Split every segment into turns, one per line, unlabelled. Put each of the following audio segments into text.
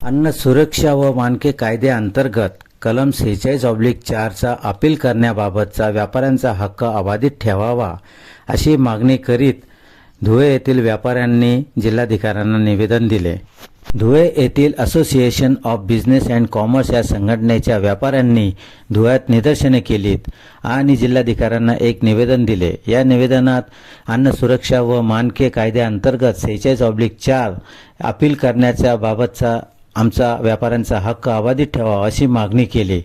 अन्न सुरक्षा व मानके कायद्याअंतर्गत कलम सेहेचाळीस ऑब्लिक चारचा अपील करण्याबाबतचा व्यापाऱ्यांचा हक्क अबाधित ठेवावा अशी मागणी करीत धुळे येथील व्यापाऱ्यांनी जिल्हाधिकाऱ्यांना निवेदन दिले. धुळे येथील association of business and commerce या संघटनेच्या व्यापाऱ्यांनी धुळ्यात निदर्शने केलीत आणि जिल्हाधिकाऱ्यांना एक निवेदन दिले. या निवेदनात अन्न सुरक्षा व मानके कायद्याअंतर्गत सेहेचाळीस ऑब्लिक चार अपील करण्याच्या बाबतचा आमचा व्यापाऱ्यांचा हक्क अबाधित ठेवावा अशी मागणी केली.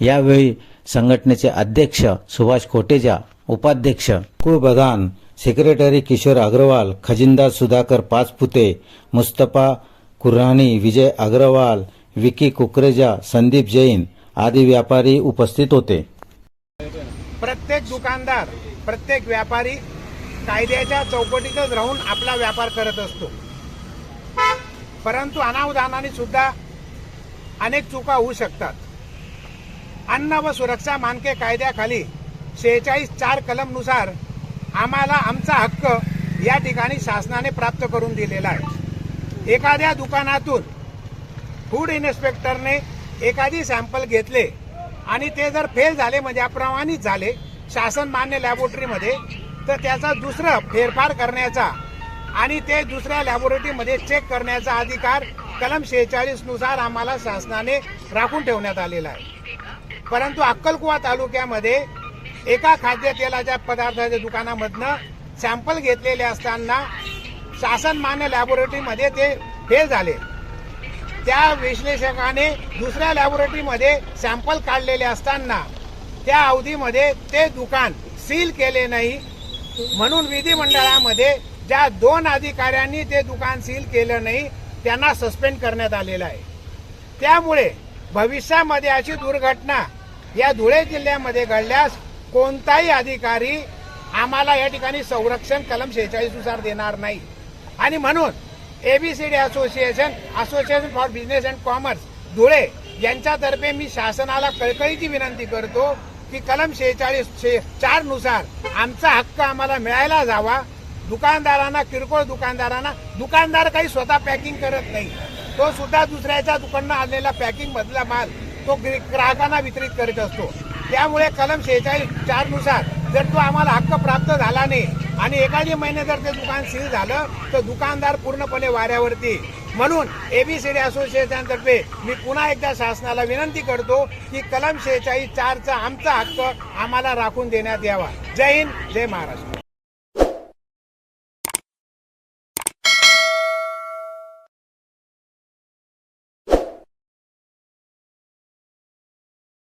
यावेळी संघटनेचे अध्यक्ष सुभाष कोटेजा उपाध्यक्ष कुबदान सेक्रेटरी किशोर अग्रवाल खजिनदार सुधाकर पाचपुते मुस्तफा कुर्हाणी विजय अग्रवाल विकी कुकरेजा संदीप जैन आदी व्यापारी उपस्थित होते.
प्रत्येक दुकानदार प्रत्येक व्यापारी कायद्याच्या चौकटीतच राहून आपला व्यापार करत असतो. परंतु अनावधानाने सुद्धा अनेक चुका होऊ शकतात. अन्न व सुरक्षा मानके कायद्याखाली शेहेचाळीस चार कलमनुसार आम्हाला आमचा हक्क या ठिकाणी शासनाने प्राप्त करून दिलेला आहे. एखाद्या दुकानातून फूड इन्स्पेक्टरने एखादी सॅम्पल घेतले आणि ते जर फेल झाले म्हणजे अप्रमाणित झाले शासन मान्य लॅबोरेटरीमध्ये तर त्याचा दुसरं फेरफार करण्याचा आणि ते दुसऱ्या लॅबोरेटरीमध्ये चेक करण्याचा अधिकार कलम शेहेचाळीसनुसार आम्हाला शासनाने राखून ठेवण्यात आलेला आहे. परंतु अक्कलकुवा तालुक्यामध्ये एका खाद्यतेलाच्या पदार्थाच्या दुकानामधनं सॅम्पल घेतलेले असताना शासन मान्य लॅबोरेटरीमध्ये ते फेल झाले. त्या विश्लेषकाने दुसऱ्या लॅबोरेटरीमध्ये सॅम्पल काढलेले असताना त्या अवधीमध्ये ते दुकान सील केले नाही. म्हणून विधिमंडळामध्ये ज्या दोन अधिकाऱ्यांनी ते दुकान सील केलं नाही त्यांना सस्पेंड करण्यात आलेलं आहे. त्यामुळे भविष्यामध्ये अशी दुर्घटना या धुळे जिल्ह्यामध्ये घडल्यास कोणताही अधिकारी आम्हाला या ठिकाणी संरक्षण कलम शेहेचाळीसनुसार देणार नाही. आणि म्हणून ABCD association association for business and commerce Dhule यांच्यातर्फे मी शासनाला कळकळीची विनंती करतो की कलम शेहेचाळीस शे चारनुसार आमचा हक्क आम्हाला मिळायला जावा. दुकानदारांना किरकोळ दुकानदारांना दुकानदार काही स्वतः पॅकिंग करत नाही. तो सुद्धा दुसऱ्याच्या दुकानात आणलेला पॅकिंग मधला माल तो ग्र- ग्राहकांना वितरित करीत असतो. त्यामुळे कलम शेहेचाळीस चारनुसार जर तो आम्हाला हक्क प्राप्त झाला नाही आणि एखादी महिने जर ते दुकान सील झालं तर दुकानदार पूर्णपणे वाऱ्यावरती. म्हणून एबीसीडी असोसिएशनतर्फे मी पुन्हा एकदा शासनाला विनंती करतो की कलम शेहेचाळीस चारचा आमचा हक्क आम्हाला राखून देण्यात यावा. जय हिंद जय महाराष्ट्र.